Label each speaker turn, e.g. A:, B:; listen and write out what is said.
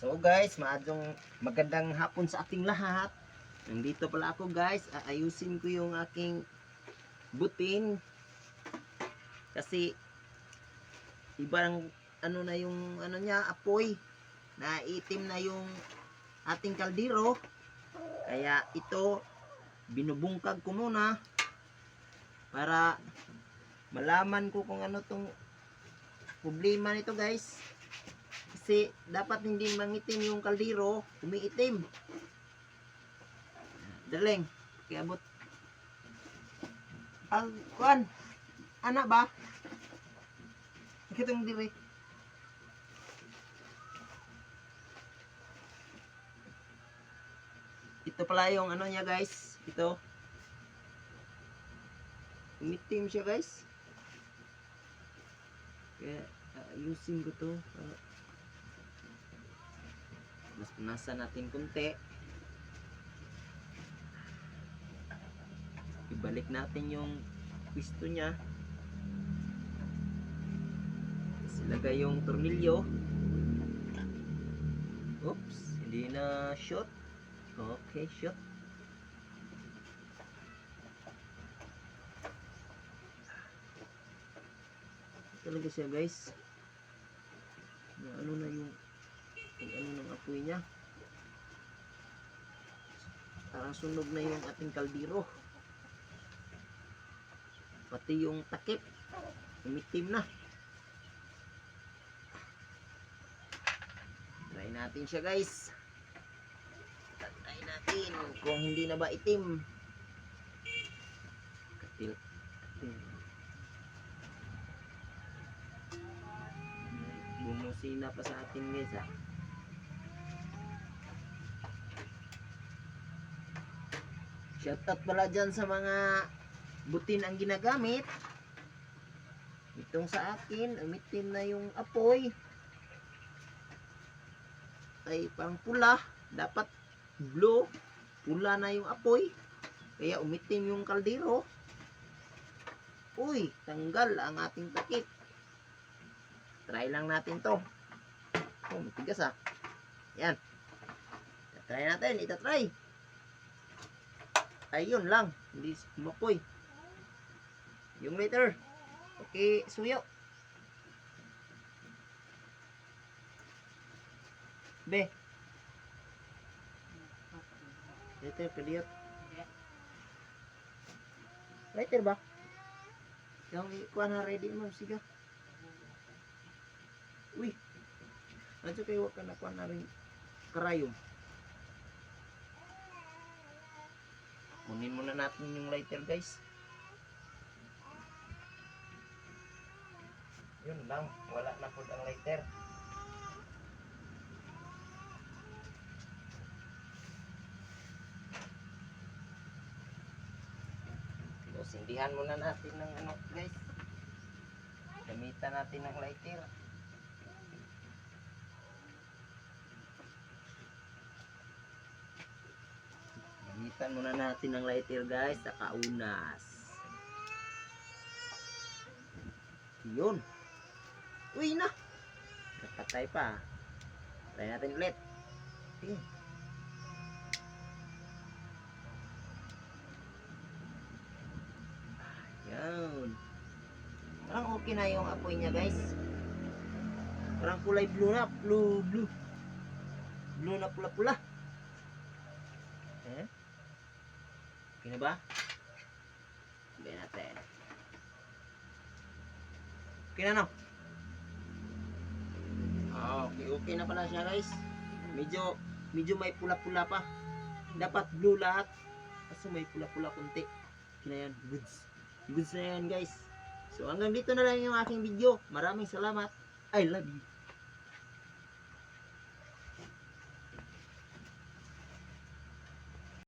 A: So guys, maadong magandang hapon sa ating lahat. Nandito pala ako guys, aayusin ko yung aking butin. Kasi ibang ano na yung ano niya, apoy. Naitim na yung ating kaldero. Kaya ito binubungkag ko muna para malaman ko kung ano tong problema nito guys. Kasi dapat hindi mangitim yung kaldero, umiitim. Daling, kaya abot. Ang kuan, anak ba? Mo diri. Ito pala yung ano niya guys. Ito. Umitim siya guys. Kaya ayusin ko to. para mas nasa natin kunti. Ibalik natin yung niya. Tapos ilagay yung tornilyo. Oops, hindi na shot. Okay, shot. Talaga siya guys. Ano na yung yung ng apoy niya. Parang sunog na yung ating kaldero. Pati yung takip. Umitim na. Try natin siya guys. Try natin kung hindi na ba itim. Katil. Katil. Bumusina pa sa atin guys ah. Shoutout pala dyan sa mga butin ang ginagamit. Itong sa akin, umitim na yung apoy. Ay, parang pula. Dapat blue. Pula na yung apoy. Kaya umitim yung kaldero. Uy, tanggal ang ating takip. Try lang natin to. Oh, matigas ah. Yan. Try natin, ito try. Ayun lang, hindi mapoy. Yung later. Okay, suyo. Be. Later, kadiyot. Later ba? Yung ikuha na ready mo, siga. Uy. Nandiyo kayo ka na kuha na rin karayom. Kunin muna natin yung lighter guys. Yun lang, wala na po ang lighter. So, sindihan muna natin ng ano guys. Gamitan natin ng lighter. Gamitan muna natin ng lighter guys sa kaunas. Yun. Uy na. Napatay pa. Try natin ulit. Okay. Ayan. Parang okay na yung apoy niya guys. Parang kulay blue na. Blue, blue. Blue na pula-pula. Eh? Na ba? Sabihin natin. Okay na no? Ah, okay, okay na pala siya guys. Medyo, medyo may pula-pula pa. Dapat blue lahat. Kaso may pula-pula kunti. Okay na yan. Goods. Goods na yan guys. So hanggang dito na lang yung aking video. Maraming salamat. I love you.